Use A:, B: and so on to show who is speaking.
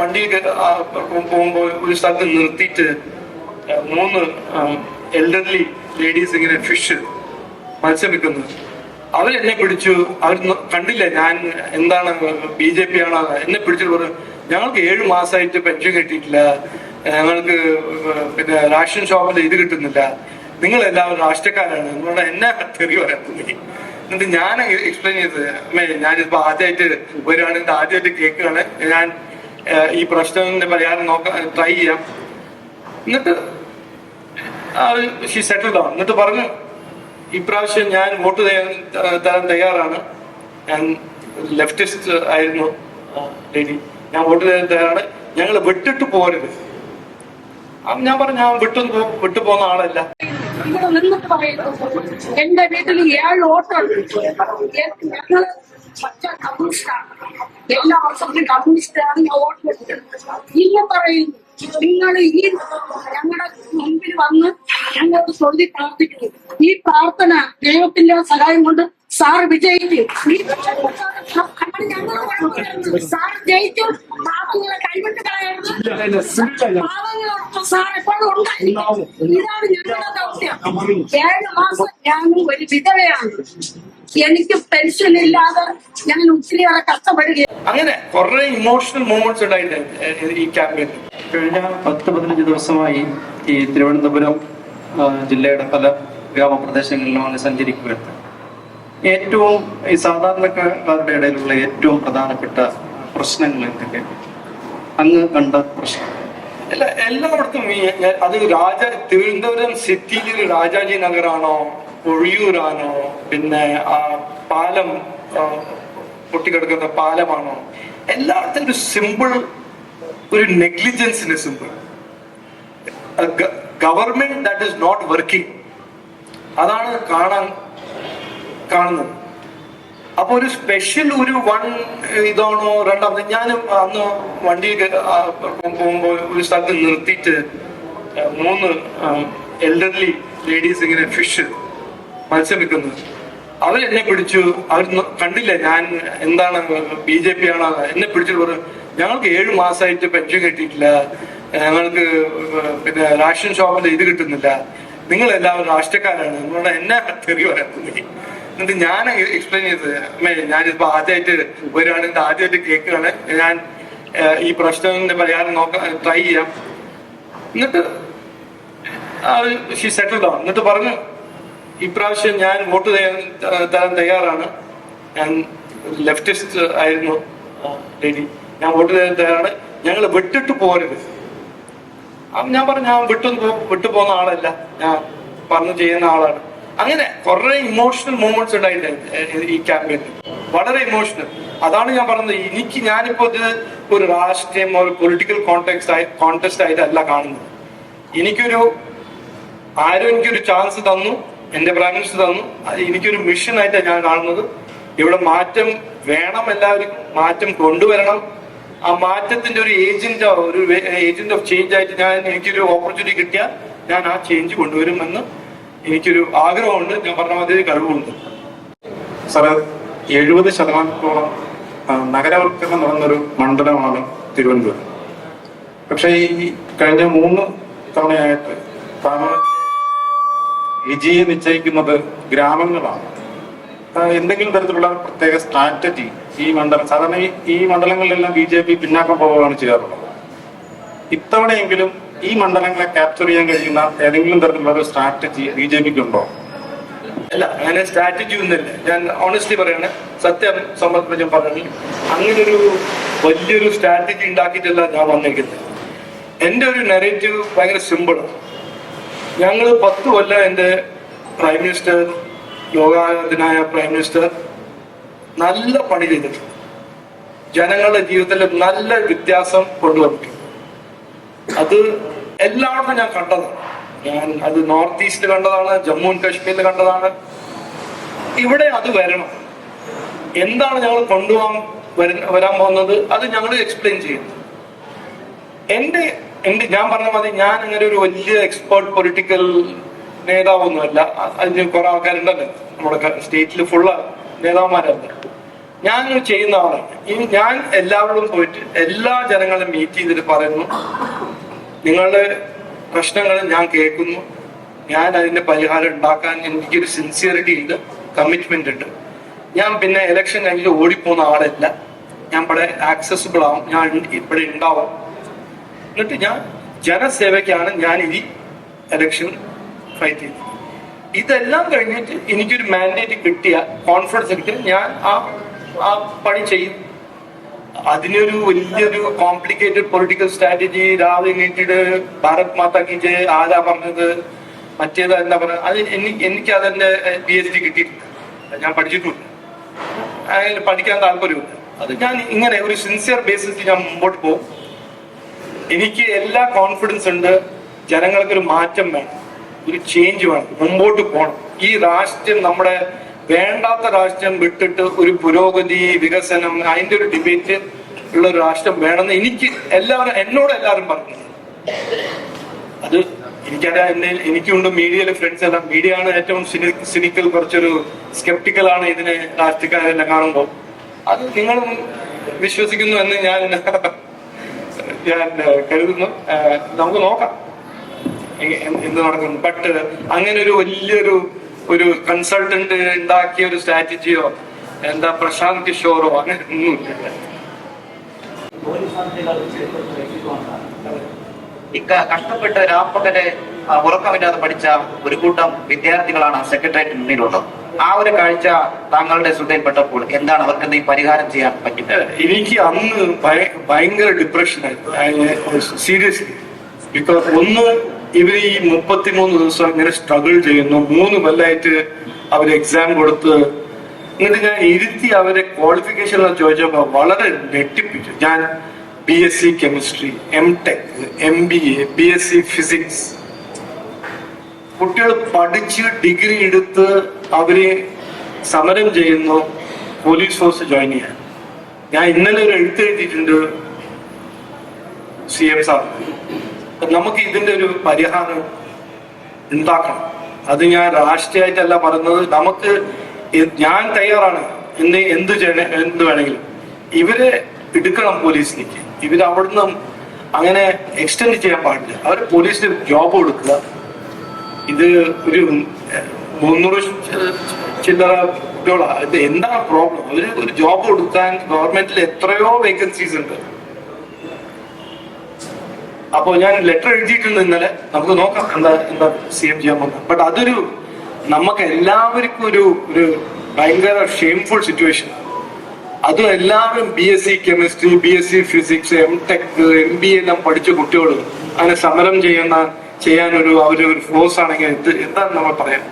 A: വണ്ടിയിൽ പോകുമ്പോൾ ഒരു സ്ഥലത്ത് നിർത്തിയിട്ട് മൂന്ന് എൽഡർലി ലേഡീസ് ഇങ്ങനെ ഫിഷ് മത്സ്യം വിൽക്കുന്നത് അവരെന്നെ പിടിച്ചു അവർ കണ്ടില്ല ഞാൻ എന്താണ് ബി ജെ പി ആണോ എന്നെ. പിടിച്ചിട്ട് പറഞ്ഞു ഞങ്ങൾക്ക് ഏഴ് മാസമായിട്ട് പെൻഷൻ കിട്ടിയിട്ടില്ല. ഞങ്ങൾക്ക് പിന്നെ റേഷൻ ഷോപ്പിൽ ഇത് കിട്ടുന്നില്ല. നിങ്ങൾ എല്ലാവരും രാഷ്ട്രീയക്കാരാണ് നിങ്ങളുടെ എന്നെ തെറി പറയാൻ തോന്നി എന്നിട്ട് ഞാൻ എക്സ്പ്ലെയിൻ ചെയ്തത് അമ്മേ ഞാനിപ്പോ ആദ്യമായിട്ട് വരികയാണ് ആദ്യമായിട്ട് കേൾക്കുകയാണ്. ഞാൻ ഈ പ്രശ്നത്തിന്റെ പരിഹാരം നോക്കാൻ ട്രൈ ചെയ്യാം. എന്നിട്ട് ഷീ സെറ്റിൽ ഡൗൺ എന്നിട്ട് പറഞ്ഞു ഇപ്രാവശ്യം ഞാൻ വോട്ട് ചെയ്യാൻ തരാൻ തയ്യാറാണ്. ഞാൻ ലെഫ്റ്റിസ്റ്റ് ആയിരുന്നു ലേഡി ഞാൻ വോട്ട് ചെയ്യാൻ തയ്യാറാണ്. ഞങ്ങൾ വിട്ടിട്ട് പോരുത്. ഞാൻ പറഞ്ഞു ഞാൻ വിട്ടു വിട്ടു പോകുന്ന ആളല്ല.
B: നിന്നിട്ട് എന്റെ വീട്ടിൽ ഏഴ് ഞങ്ങൾ പച്ച കമ്മ്യൂണിസ്റ്റാണ് എല്ലാ വർഷത്തിലും കമ്മ്യൂണിസ്റ്റാണ് ഞാൻ വോട്ട് കൊടുത്തത് ഇന്ന് പറയുന്നു നിങ്ങൾ ഈ ഞങ്ങളുടെ മുമ്പിൽ വന്ന് ഞങ്ങൾക്ക് സ്വതി പ്രാർത്ഥിക്കുന്നു. ഈ പ്രാർത്ഥന ദൈവത്തിന്റെ സഹായം കൊണ്ട് സാർ വിജയിക്കും. സാർ ജയിച്ചു പാപങ്ങളെ കൈവിട്ട് കളയരുത്. പാവങ്ങളോടൊപ്പം സാർ എപ്പോഴും ഉണ്ടായിരിക്കും ഇതാണ് ഞങ്ങളുടെ ദൗത്യം. ഏഴ് മാസം ഞാനും ഒരു വിധവയാണ്. എനിക്ക് പെൻഷൻ ഇല്ലാതെ ഞാൻ ഒത്തിരിയേറെ കഷ്ടപ്പെടുകയാണ്.
A: അങ്ങനെ കുറെ ഇമോഷണൽ മൂമെന്റ്സ് ഉണ്ടായിട്ടുണ്ട് ഈ ക്യാമ്പയിൻ
C: കഴിഞ്ഞ പത്ത് പതിനഞ്ച് ദിവസമായി ഈ തിരുവനന്തപുരം ജില്ലയുടെ പല ഗ്രാമപ്രദേശങ്ങളിലും അങ്ങ് സഞ്ചരിക്കുകയാണ്. ഏറ്റവും ഈ സാധാരണക്കാരുടെ ഇടയിലുള്ള ഏറ്റവും പ്രധാനപ്പെട്ട പ്രശ്നങ്ങൾ എന്തൊക്കെ? അങ്ങ് കണ്ട പ്രശ്നം.
A: എല്ലാ എല്ലായിടത്തും ഈ അത് രാജ തിരുവനന്തപുരം സിറ്റിയിൽ രാജാജി നഗറാണോ? ഒഴിയൂരാണോ പിന്നെ ആ പാലം പൊട്ടിക്കിടക്കുന്ന പാലമാണോ? എല്ലായിടത്തും ഒരു സിമ്പിൾ ഒരു നെഗ്ലിജൻസിന്റെ simple government that is not working അതാണ് കാണാൻ കാണുന്നത്. അപ്പൊ ഒരു സ്പെഷ്യൽ ഒരു വൺ ഇതാണോ രണ്ടാമത് ഞാനും അന്ന് വണ്ടി പോകുമ്പോൾ ഒരു സ്ഥലത്ത് നിർത്തിയിട്ട് മൂന്ന് എൽഡർലി ലേഡീസ് ഇങ്ങനെ ഫിഷ് മത്സ്യം വിൽക്കുന്നത് എന്നെ പിടിച്ചു. അവർ കണ്ടില്ല ഞാൻ എന്താണ് ബി ജെ പി ആണ്? എന്നെ പിടിച്ചിട്ട് പറഞ്ഞു ഞങ്ങൾക്ക് ഏഴ് മാസമായിട്ട് പെൻഷൻ കിട്ടിയിട്ടില്ല. ഞങ്ങൾക്ക് പിന്നെ റേഷൻ ഷോപ്പിൽ ഇത് കിട്ടുന്നില്ല. നിങ്ങൾ എല്ലാവരും രാഷ്ട്രീയക്കാരാണ് എന്നുള്ള എന്നെ തെറി പറയാൻ എന്നിട്ട് ഞാൻ എക്സ്പ്ലെയിൻ ചെയ്തത് അമ്മേ ഞാനിപ്പോ ആദ്യമായിട്ട് വരികയാണ് ഇത് ആദ്യമായിട്ട് കേൾക്കുകയാണ്. ഞാൻ ഈ പ്രശ്നത്തിന്റെ പരിഹാരം നോക്കാൻ ട്രൈ ചെയ്യാം. എന്നിട്ട് ഷീ സെറ്റിൽഡ് ഡൗൺ എന്നിട്ട് പറഞ്ഞു ഇപ്രാവശ്യം ഞാൻ വോട്ട് ചെയ്യാൻ തരാൻ തയ്യാറാണ്. ഞാൻ ലെഫ്റ്റിസ്റ്റ് ആയിരുന്നു ലേഡി ഞാൻ വോട്ട് ചെയ്യാൻ തയ്യാറാണ്. ഞങ്ങൾ വിട്ടിട്ട് പോരുത്. അപ്പം ഞാൻ പറഞ്ഞു ഞാൻ വിട്ടു വിട്ടു പോകുന്ന ആളല്ല. ഞാൻ പറഞ്ഞു ചെയ്യുന്ന ആളാണ്. അങ്ങനെ കുറെ ഇമോഷണൽ മൂമെന്റ്സ് ഉണ്ടായിട്ടുണ്ട് ഈ ക്യാമ്പയിനിൽ വളരെ ഇമോഷണൽ അതാണ് ഞാൻ പറഞ്ഞത്. എനിക്ക് ഞാനിപ്പോ ഇത് ഒരു രാഷ്ട്രീയം ഒരു പൊളിറ്റിക്കൽ കോണ്ടെക്സ്റ്റ് ആയി കോൺടെസ്റ്റ് ആയിട്ടല്ല കാണുന്നത്. എനിക്കൊരു ആരും എനിക്കൊരു ചാൻസ് തന്നു. എന്റെ പ്രൈം മിനിസ്റ്റർ തന്നു. എനിക്കൊരു മിഷൻ ആയിട്ടാണ് ഞാൻ കാണുന്നത്. ഇവിടെ മാറ്റം വേണം എല്ലാവരും മാറ്റം കൊണ്ടുവരണം. ആ മാറ്റത്തിന്റെ ഒരു ഏജന്റ് ഒരു ഏജന്റ് ഓഫ് ചേഞ്ച് ആയിട്ട് ഞാൻ എനിക്കൊരു ഓപ്പർച്യൂണിറ്റി കിട്ടിയാൽ ഞാൻ ആ ചേഞ്ച് കൊണ്ടുവരുമെന്ന് എനിക്കൊരു ആഗ്രഹമുണ്ട്. ഞാൻ പറഞ്ഞ മാതിരി കഴിവുണ്ട്.
D: സാറേ എഴുപത് ശതമാനത്തോളം നഗരവൽക്കരണം നടന്നൊരു മണ്ഡലമാണ് തിരുവനന്തപുരം. പക്ഷേ ഈ കഴിഞ്ഞ മൂന്ന് തവണയായിട്ട് പാർലമെന്റ് വിജയം നിശ്ചയിക്കുന്നത് ഗ്രാമങ്ങളാണ്. എന്തെങ്കിലും തരത്തിലുള്ള പ്രത്യേക സ്ട്രാറ്റജി ഈ മണ്ഡലം സാധാരണ ഈ- മണ്ഡലങ്ങളിലെല്ലാം ബി ജെ പി പിന്നാക്കം പോവുകയാണ് ചെയ്യാറുള്ളത്. ഇത്തവണയെങ്കിലും ഈ മണ്ഡലങ്ങളെ ക്യാപ്ചർ ചെയ്യാൻ കഴിയുന്ന ഏതെങ്കിലും തരത്തിലുള്ള ഒരു സ്ട്രാറ്റജി ബി ജെ പിക്ക് ഉണ്ടോ?
A: അല്ല അങ്ങനെ സ്ട്രാറ്റജി ഒന്നുമില്ല. ഞാൻ ഓണസ്റ്റ്ലി പറയാണ് സത്യം സമ്മതിപ്പിച്ചും പറഞ്ഞു അങ്ങനെ ഒരു വലിയൊരു സ്ട്രാറ്റജി ഉണ്ടാക്കിയിട്ടല്ല ഞാൻ വന്നിരിക്കുന്നത് എന്റെ ഒരു നെറേറ്റീവ് ഭയങ്കര സിമ്പിളാണ് ഞങ്ങൾ പത്ത് കൊല്ലം എന്റെ പ്രൈം മിനിസ്റ്റർ ലോകാരാധനായ പ്രൈം മിനിസ്റ്റർ നല്ല പണി ചെയ്തിട്ടുണ്ട്. ജനങ്ങളുടെ ജീവിതത്തിൽ നല്ല വ്യത്യാസം കൊണ്ടുവന്നിട്ടുണ്ട്. അത് എല്ലായിടത്തും ഞാൻ കണ്ടതാണ്. ഞാൻ അത് നോർത്ത് ഈസ്റ്റിൽ കണ്ടതാണ് ജമ്മു ആൻഡ് കാശ്മീരിൽ കണ്ടതാണ്. ഇവിടെ അത് വരണം. എന്താണ് ഞങ്ങൾ കൊണ്ടുപോകാൻ വരാൻ പോകുന്നത്? അത് ഞങ്ങൾ എക്സ്പ്ലെയിൻ ചെയ്യുന്നു. എന്റെ എന്റെ ഞാൻ പറഞ്ഞ മതി ഞാൻ അങ്ങനെ ഒരു വലിയ എക്സ്പേർട്ട് പൊളിറ്റിക്കൽ നേതാവൊന്നുമല്ല. അതിന് കുറെ ആൾക്കാരുണ്ടല്ലോ. നമ്മുടെ സ്റ്റേറ്റിൽ ഫുള്ള നേതാവന്മാരല്ല ഞാൻ ചെയ്യുന്ന ആളാണ്. ഇനി ഞാൻ എല്ലാവരോടും പോയിട്ട് എല്ലാ ജനങ്ങളും മീറ്റ് ചെയ്തിട്ട് പറയുന്നു. നിങ്ങളുടെ പ്രശ്നങ്ങൾ ഞാൻ കേൾക്കുന്നു. ഞാൻ അതിന്റെ പരിഹാരം ഉണ്ടാക്കാൻ എനിക്കൊരു സിൻസിയറിറ്റി ഉണ്ട് കമ്മിറ്റ്മെന്റ് ഉണ്ട്. ഞാൻ പിന്നെ ഇലക്ഷൻ കഴിഞ്ഞ് ഓടിപ്പോകുന്ന ആളല്ല. ഞാൻ ഇവിടെ ആക്സസിബിൾ ആവും. ഞാൻ ഇവിടെ ഉണ്ടാവും. എന്നിട്ട് ഞാൻ ജനസേവയ്ക്കാണ് ഞാൻ ഇനി എലക്ഷൻ ഫൈറ്റ് ചെയ്തത്. ഇതെല്ലാം കഴിഞ്ഞിട്ട് എനിക്കൊരു മാൻഡേറ്റ് കിട്ടിയ കോൺഫിഡൻസ് കിട്ടിയ ഞാൻ ആ ആ പണി ചെയ്യും. അതിനൊരു വലിയൊരു കോംപ്ലിക്കേറ്റഡ് പൊളിറ്റിക്കൽ സ്ട്രാറ്റജി രാവിലെ എണീറ്റിട്ട് ഭാരത് മാതാ കി ആരാ പറഞ്ഞത് മറ്റേത് എന്താ പറഞ്ഞത് അത് എനിക്ക് എനിക്ക് അതെന്റെ പി എച്ച് ഡി കിട്ടിയിട്ടുണ്ട്. ഞാൻ പഠിച്ചിട്ടുണ്ട്. അതിന് പഠിക്കാൻ താല്പര്യമില്ല. അത് ഞാൻ ഇങ്ങനെ ഒരു സിൻസിയർ ബേസിസിൽ ഞാൻ മുമ്പോട്ട് പോകും. എനിക്ക് എല്ലാ കോൺഫിഡൻസ് ഉണ്ട്. ജനങ്ങൾക്ക് ഒരു മാറ്റം വേണം. ഒരു ചേഞ്ച് വേണം. മുമ്പോട്ട് പോകണം. ഈ രാഷ്ട്രം നമ്മുടെ വേണ്ടാത്ത രാഷ്ട്രം വിട്ടിട്ട് ഒരു പുരോഗതി വികസനം അതിന്റെ ഒരു ഡിബേറ്റ് ഉള്ള ഒരു രാഷ്ട്രം വേണമെന്ന് എനിക്ക് എല്ലാവരും എന്നോട് എല്ലാവരും പറഞ്ഞു. അത് എനിക്കറിയാം എന്നെ എനിക്കുണ്ട് മീഡിയയിലെ ഫ്രണ്ട്സ് എല്ലാം. മീഡിയ ആണ് ഏറ്റവും സിനിക്കൽ കുറച്ചൊരു സ്കെപ്റ്റിക്കൽ ആണ് ഇതിനെ രാഷ്ട്രീയക്കാരെല്ലാം കാണുമ്പോൾ. അത് നിങ്ങളും വിശ്വസിക്കുന്നു എന്ന് ഞാൻ ഞാൻ കരുതുന്നു. നമുക്ക് നോക്കാം. എന്ത് നടക്കുന്നു ബട്ട് അങ്ങനെ ഒരു വലിയൊരു ഒരു കൺസൾട്ടന്റ് ഉണ്ടാക്കിയ ഒരു സ്ട്രാറ്റജിയോ എന്താ പ്രശാന്ത് കിഷോറോ അങ്ങനെ ഒന്നുമില്ല.
E: കഷ്ടപ്പെട്ട് രാപ്പകൽ ഉറക്കമില്ലാതെ പഠിച്ച ഒരു കൂട്ടം വിദ്യാർത്ഥികളാണ് സെക്രട്ടേറിയറ്റ് മുന്നിലുള്ളത്. ആ ഒരു കാഴ്ച താങ്കളുടെ ശ്രദ്ധയിൽപ്പെട്ടപ്പോൾ എന്താണ് അവർക്ക് എന്തെങ്കിലും പരിഹാരം ചെയ്യാൻ പറ്റുക
A: എനിക്ക് അന്ന് ഭയ- ഭയങ്കര ഡിപ്രഷൻ സീരിയസ് സീരിയസ്ലി ബിക്കോസ് ഒന്ന് ഇവർ ഈ മുപ്പത്തിമൂന്ന് ദിവസം ഇങ്ങനെ സ്ട്രഗിൾ ചെയ്യുന്നു. മൂന്ന് കൊല്ലമായിട്ട് അവർ എക്സാം കൊടുത്ത് എന്നിട്ട് ഞാൻ ഇരുത്തി അവരെ ക്വാളിഫിക്കേഷൻ ചോദിച്ചപ്പോൾ വളരെ ഞെട്ടിപ്പിച്ചു. ഞാൻ B S C chemistry M tech M B A B S C physics കുട്ടികൾ പഠിച്ച് ഡിഗ്രി എടുത്ത് അവരെ സമരം ചെയ്യുന്നു. പോലീസ് ഫോഴ്സ് ജോയിൻ ചെയ്യാൻ. ഞാൻ ഇന്നലെ ഒരു എഴുത്ത് എഴുതിയിട്ടുണ്ട്. സി എം സാർ നമുക്ക് ഇതിന്റെ ഒരു പരിഹാരം ഉണ്ടാക്കണം. അത് ഞാൻ രാഷ്ട്രീയമായിട്ടല്ല പറയുന്നത്. നമുക്ക് ഞാൻ തയ്യാറാണ്. എന്ത് എന്ത് എന്ത് വേണമെങ്കിലും. ഇവരെ എടുക്കണം പോലീസിലേക്ക്. ഇവർ അവിടുന്ന് അങ്ങനെ എക്സ്റ്റെൻഡ് ചെയ്യാൻ പാടില്ല. അവർ പോലീസിന് ജോബ് കൊടുക്കുക. ഇത് ഒരു മുന്നൂറ് ചില്ലറ ഇത് എന്താണ് പ്രോബ്ലം അവർ ഒരു ജോബ് കൊടുക്കാൻ ഗവൺമെന്റിൽ എത്രയോ വേക്കൻസീസ് ഉണ്ട്. അപ്പോ ഞാൻ ലെറ്റർ എഴുതിയിട്ടുണ്ട് ഇന്നലെ. നമുക്ക് നോക്കാം എന്താ എന്താ സി എം ചെയ്യാൻ പോകുന്നത്. ബട്ട് അതൊരു നമുക്ക് എല്ലാവർക്കും ഒരു ഒരു ഭയങ്കര ഷെയിംഫുൾ സിറ്റുവേഷൻ അതും എല്ലാവരും B S C chemistry B S C physics M tech M B എല്ലാം പഠിച്ച കുട്ടികളും അങ്ങനെ സമരം ചെയ്യുന്ന ചെയ്യാനൊരു അവരൊരു ഫോഴ്സ് ആണെങ്കിൽ ഇത് എന്താണ് നമ്മൾ പറയാൻ?